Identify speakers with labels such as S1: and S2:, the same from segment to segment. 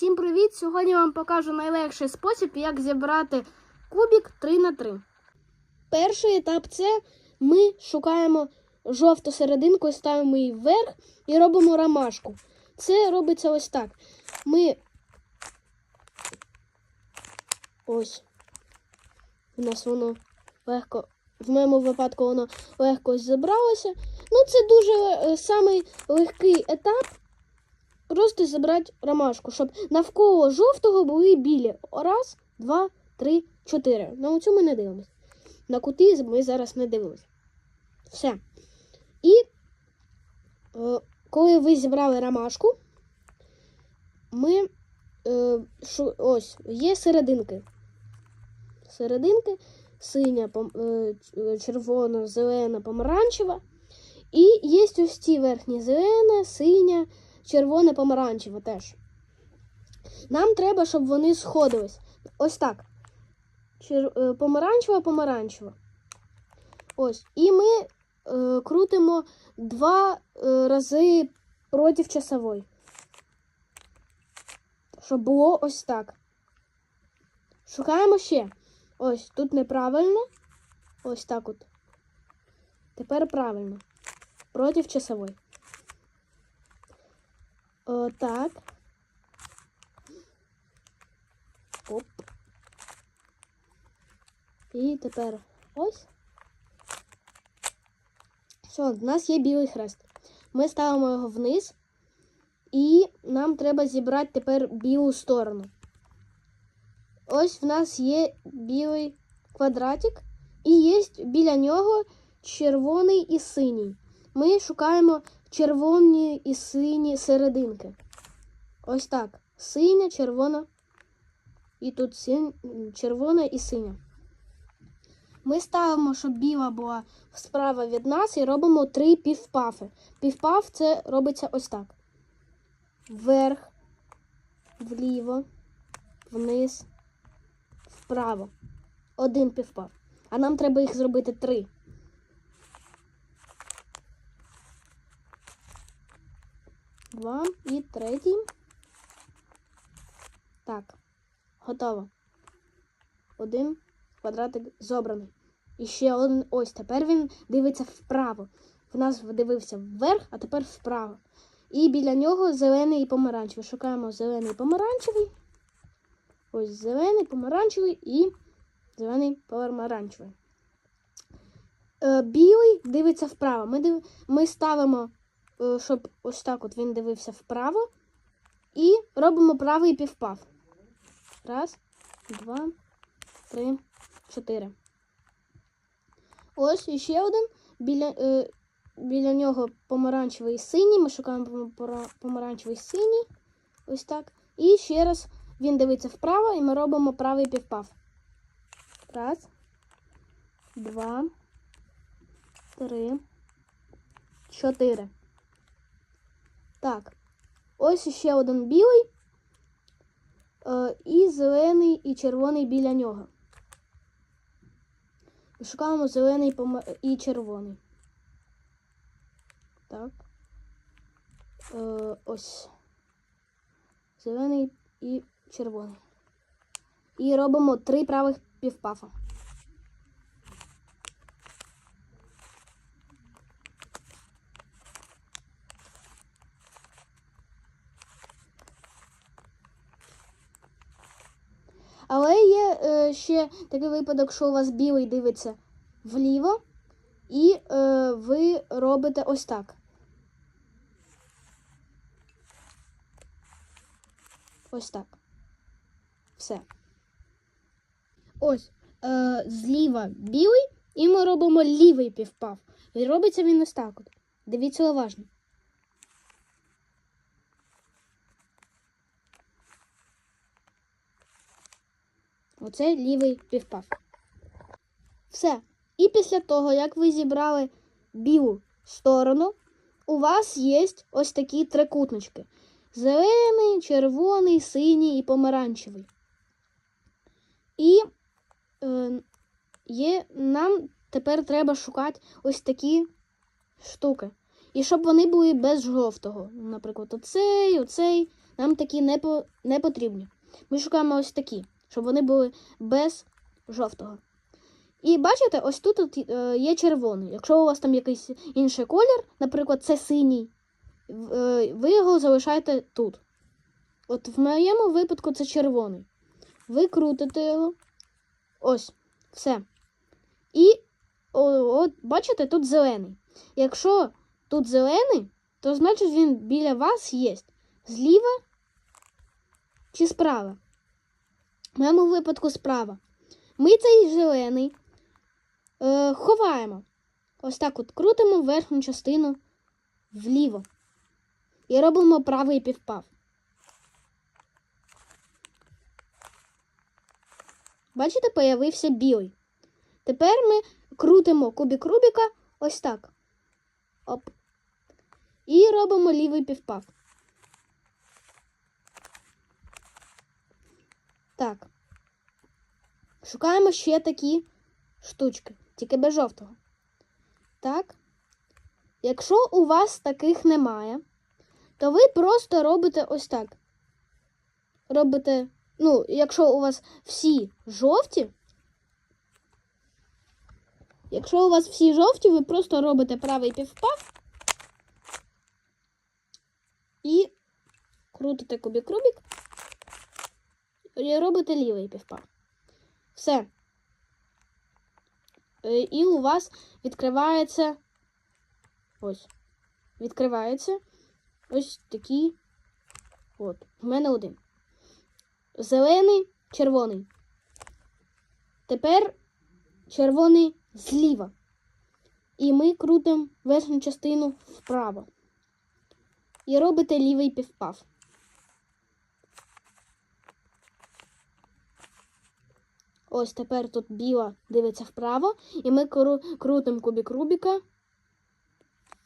S1: Всім привіт! Сьогодні вам покажу найлегший спосіб, як зібрати кубик 3 на 3 Перший етап це ми шукаємо жовту серединку і ставимо її вверх і робимо ромашку. Це робиться ось так. Ми ось. У нас воно легко. В моєму випадку воно легко зібралося. Ну, це дуже е, самий легкий етап. Просто забрати ромашку, щоб навколо жовтого були білі. Раз, два, три, чотири. На оцю ми не дивимося. На кути ми зараз не дивимося. Все. І е, коли ви зібрали ромашку, ми е, шу, ось є серединки. Серединки синя, пом, е, червона, зелена, помаранчева. І є ось ці верхні зелена, синя, червоне, помаранчеве теж. Нам треба, щоб вони сходились. Ось так. Чер... Помаранчева, помаранчева. Ось. І ми е, крутимо два е, рази проти часової. Щоб було ось так. Шукаємо ще. Ось тут неправильно. Ось так от. Тепер правильно. Проти часової. О, так. Оп. І тепер ось. Все, в нас є білий хрест. Ми ставимо його вниз. І нам треба зібрати тепер білу сторону. Ось в нас є білий квадратик, і є біля нього червоний і синій. Ми шукаємо червоні і сині серединки. Ось так. Синя, червона. І тут син... червона і синя. Ми ставимо, щоб біла була справа від нас, і робимо три півпафи. Півпаф це робиться ось так. Вверх, вліво, вниз, вправо. Один півпаф. А нам треба їх зробити три. Два і третій. Так, готово. Один квадратик зобраний. І ще один ось. Тепер він дивиться вправо. В нас дивився вверх, а тепер вправо. І біля нього зелений і помаранчевий. Шукаємо зелений і помаранчевий. Ось зелений, помаранчевий і зелений помаранчевий. Е, білий дивиться вправо. Ми, див... Ми ставимо щоб ось так от він дивився вправо. І робимо правий півпав. Раз, два, три, чотири. Ось іще один. Біля, е, біля нього помаранчевий синій. Ми шукаємо помаранчевий синій. Ось так. І ще раз він дивиться вправо, і ми робимо правий півпав. Раз, два, три, чотири. Так, ось ще один білий, е, і зелений, і червоний біля нього. Шукаємо зелений і червоний. Так. Е, ось. Зелений і червоний. І робимо три правих півпафа. Але є е, ще такий випадок, що у вас білий дивиться вліво, і е, ви робите ось так. Ось так. Все. Ось. Е, зліва білий, і ми робимо лівий півпав. І робиться він ось так. Дивіться уважно. Оце лівий півпав. Все. І після того, як ви зібрали білу сторону, у вас є ось такі трикутнички: зелений, червоний, синій і помаранчевий. І е, є, нам тепер треба шукати ось такі штуки. І щоб вони були без жовтого. Наприклад, оцей, оцей. Нам такі не, по, не потрібні. Ми шукаємо ось такі, щоб вони були без жовтого. І бачите, ось тут от, е, є червоний. Якщо у вас там якийсь інший колір, наприклад, це синій, е, ви його залишаєте тут. От в моєму випадку це червоний. Ви крутите його. Ось, все. І от, бачите, тут зелений. Якщо тут зелений, то значить він біля вас є. Зліва чи справа? В моєму випадку справа. Ми цей зелений е, ховаємо. Ось так от крутимо верхню частину вліво. І робимо правий півпав. Бачите, появився білий. Тепер ми крутимо кубик Рубіка ось так. Оп. І робимо лівий півпав. Так. Шукаємо ще такі штучки, тільки без жовтого. Так. Якщо у вас таких немає, то ви просто робите ось так. Робите, ну, якщо у вас всі жовті, якщо у вас всі жовті, ви просто робите правий півпав і крутите кубик Рубік і робите лівий півпав. Все. Е, І у вас відкривається ось. Відкривається ось такий. От. У мене один. Зелений, червоний. Тепер червоний зліва. І ми крутимо верхню частину вправо. І робите лівий півпав. Ось тепер тут біла дивиться вправо, і ми кру- крутимо кубик Рубіка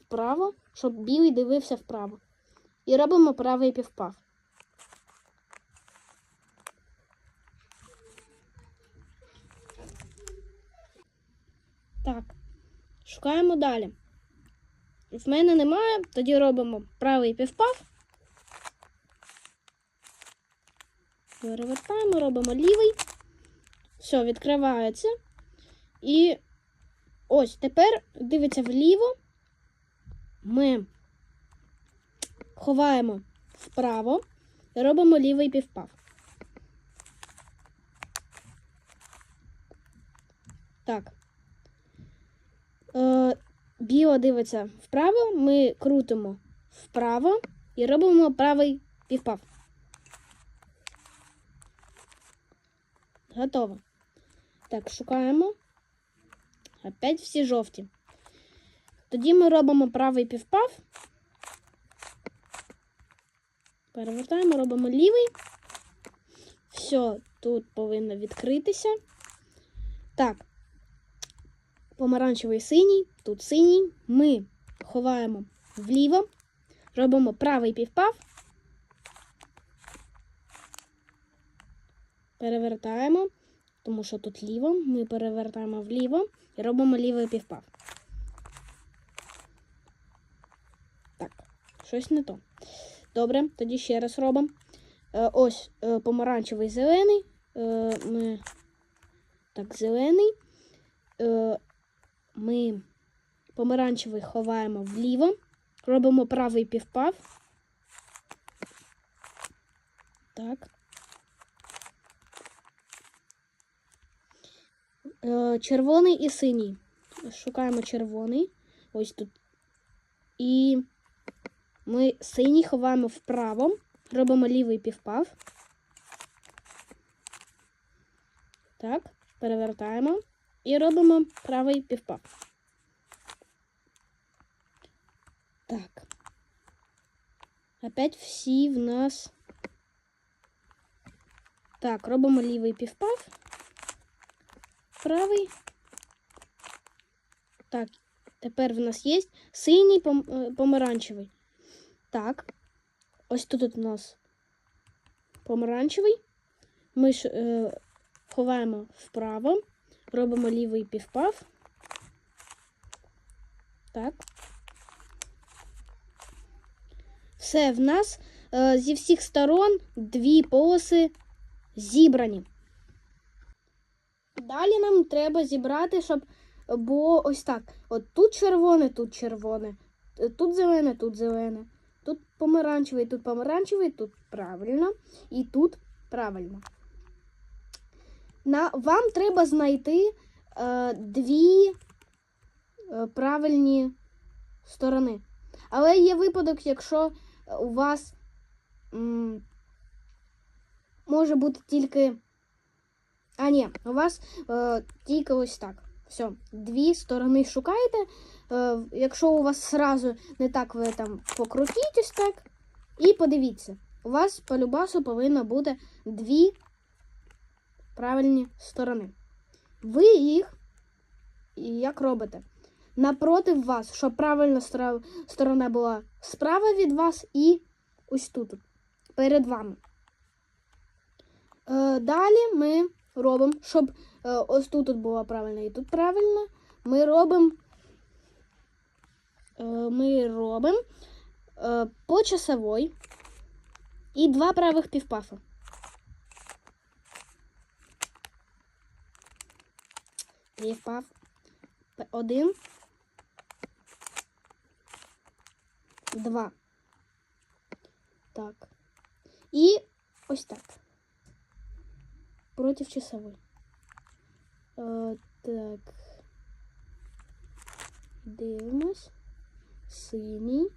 S1: вправо, щоб білий дивився вправо. І робимо правий півпав. Так, шукаємо далі. В мене немає, тоді робимо правий півпав. Перевертаємо, робимо лівий. Все, відкривається. І ось тепер дивиться вліво. Ми ховаємо вправо робимо лівий півпав. Так. Е, дивиться вправо, ми крутимо вправо і робимо правий півпав. Готово. Так, шукаємо. Опять всі жовті. Тоді ми робимо правий півпав. Перевертаємо, робимо лівий. Все, тут повинно відкритися. Так. Помаранчевий синій, тут синій. Ми ховаємо вліво, робимо правий півпав. Перевертаємо, тому що тут ліво. Ми перевертаємо вліво і робимо лівий півпав. Так, щось не то. Добре, тоді ще раз робимо. Е, ось е, помаранчевий зелений. Е, ми... Так, зелений. Ми помаранчевий ховаємо вліво. Робимо правий півпав. Так. Червоний і синій. Шукаємо червоний. Ось тут. І ми синій ховаємо вправо. Робимо лівий півпав. Так, перевертаємо. І робимо правий півпав. Так. Опять всі в нас. Так, робимо лівий півпав. Правий. Так, тепер в нас є синій е, помаранчевий. Так. Ось тут у нас помаранчевий. Ми ж е, ховаємо вправо, робимо лівий півпав. Так. Все, в нас е, зі всіх сторон дві полоси зібрані. Далі нам треба зібрати, щоб було ось так. От тут червоне, тут червоне, тут зелене, тут зелене, тут помаранчевий, тут помаранчевий, тут правильно, і тут правильно. На, вам треба знайти е, дві е, правильні сторони. Але є випадок, якщо у вас м, може бути тільки. А, ні, у вас е, тільки ось так. Все, дві сторони шукаєте. Е, якщо у вас зразу не так, ви там покрутіть ось так. І подивіться, у вас по любасу повинно бути дві правильні сторони. Ви їх як робите? Напротив вас, щоб правильна сторона була справа від вас і ось тут, перед вами. Е, далі ми робимо, щоб е, ось тут от було правильно і тут правильно. Ми робимо. Е, ми робимо е, по часовой і два правих півпафа. Півпаф. Один. Два. Так. І ось так. Против часовой. Е, так. Дивимось. Синій,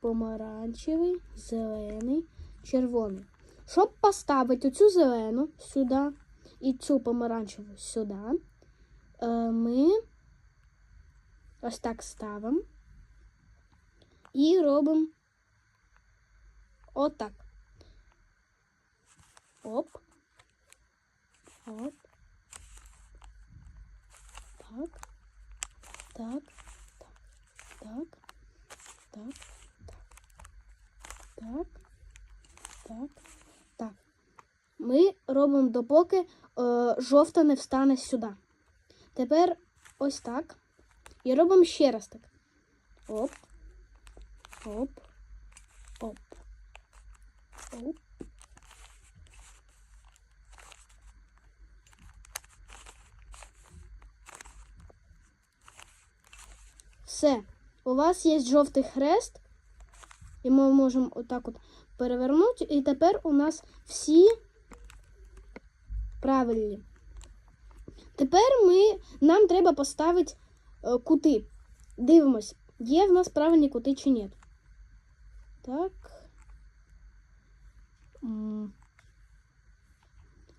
S1: помаранчевий, зелений, червоний. Щоб поставити цю зелену сюди і цю помаранчеву сюди, е, ми ось так ставимо і робимо отак. Оп. Оп. Так. Так. Так. Так. Так. Так. Так. Ми робимо допоки е, жовта не встане сюди. Тепер ось так. І робимо ще раз так. Оп. Оп. Оп. Оп. Все. У вас є жовтий хрест. І ми можемо отак от перевернути. І тепер у нас всі правильні. Тепер ми, нам треба поставити е, кути. Дивимось, є в нас правильні кути чи ні. Так.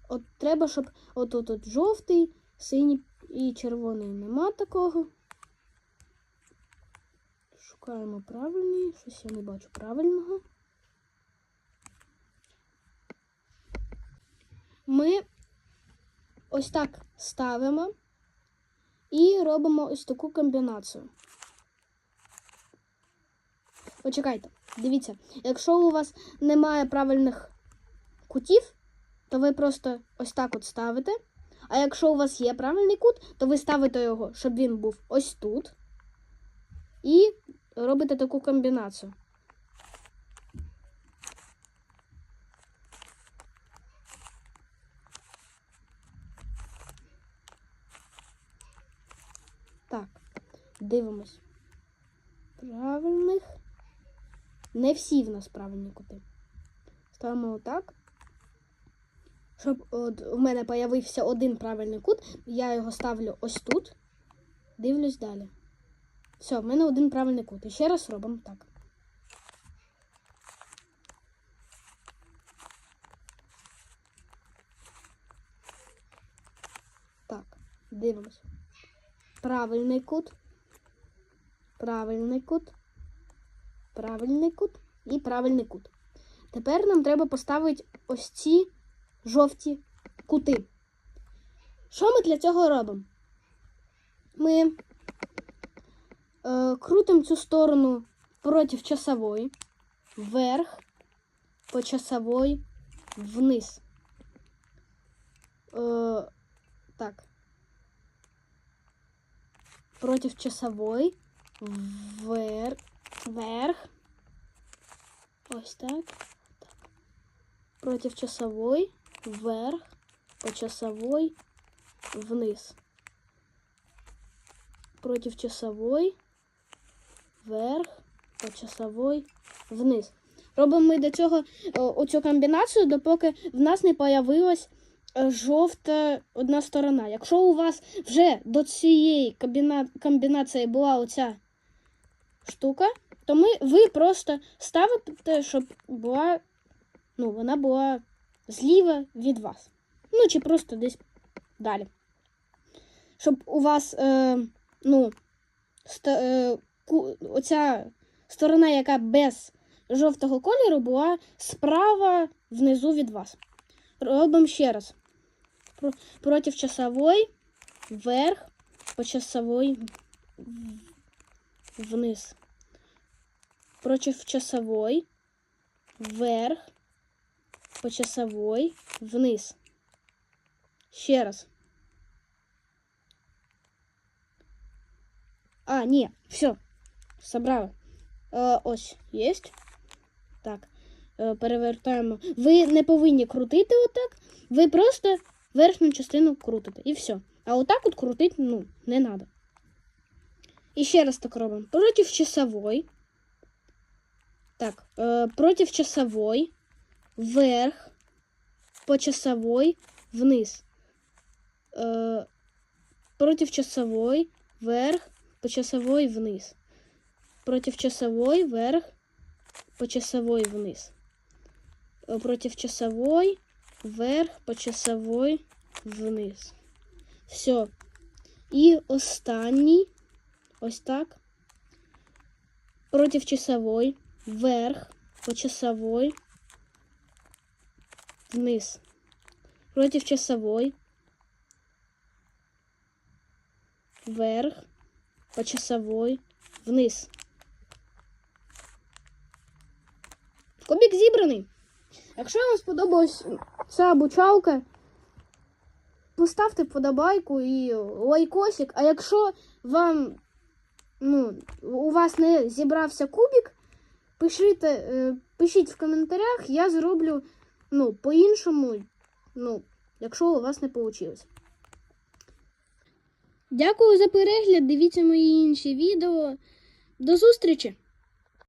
S1: От треба, щоб отут от жовтий, синій і червоний нема такого. Шукаємо правильний. Щось я не бачу правильного. Ми ось так ставимо і робимо ось таку комбінацію. Почекайте, дивіться, якщо у вас немає правильних кутів, то ви просто ось так от ставите. А якщо у вас є правильний кут, то ви ставите його, щоб він був ось тут. І робите таку комбінацію. Так, дивимось. Правильних. Не всі в нас правильні кути. Ставимо отак. Щоб от у мене появився один правильний кут, я його ставлю ось тут. Дивлюсь далі. Все, в мене один правильний кут. І ще раз робимо так. Так, дивимось. Правильний кут. Правильний кут. Правильний кут і правильний кут. Тепер нам треба поставити ось ці жовті кути. Що ми для цього робимо? Ми е, крутимо цю сторону проти часової, вверх, по часовой, вниз. Е, так. Проти часовой, вверх, вверх. Ось так. Против часовой, вверх, по часовой, вниз. Против часовой, вверх, по часовой, вниз. Робимо ми до цього оцю комбінацію, допоки в нас не появилась е, жовта одна сторона. Якщо у вас вже до цієї комбінації була оця штука, то ми, ви просто ставите, щоб була, ну, вона була зліва від вас. Ну, чи просто десь далі. Щоб у вас, е, ну, ста, е, оця сторона, яка без жовтого кольору, була справа внизу від вас. Робимо ще раз. Про, проти часової, вверх, по часовой в- вниз. Против часовой, вверх, по часовой, вниз. Ще раз. А, ні, все, собрали. Е, ось, єсть. Так, е, перевертаємо. Ви не повинні крутити отак. Ви просто верхню частину крутите. І все. А отак от крутити, ну, не треба. І ще раз так робимо. Против часовой. Так, э, против часовой, вверх, по часовой, вниз. Э, против часовой, вверх, по часовой, вниз. Против часовой, вверх, по часовой, вниз. Э, против часовой, вверх, по часовой, вниз. Все. І останній. Ось так. Против часовой, вверх, по часовой, вниз. Против часовой, вверх, по часовой, вниз. Кубик зібраний. Якщо вам сподобалась ця обучалка, поставте вподобайку і лайкосик. А якщо вам ну, у вас не зібрався кубик, пишіть, е, пишіть в коментарях, я зроблю ну, по-іншому, ну, якщо у вас не вийшло. Дякую за перегляд. Дивіться мої інші відео. До зустрічі!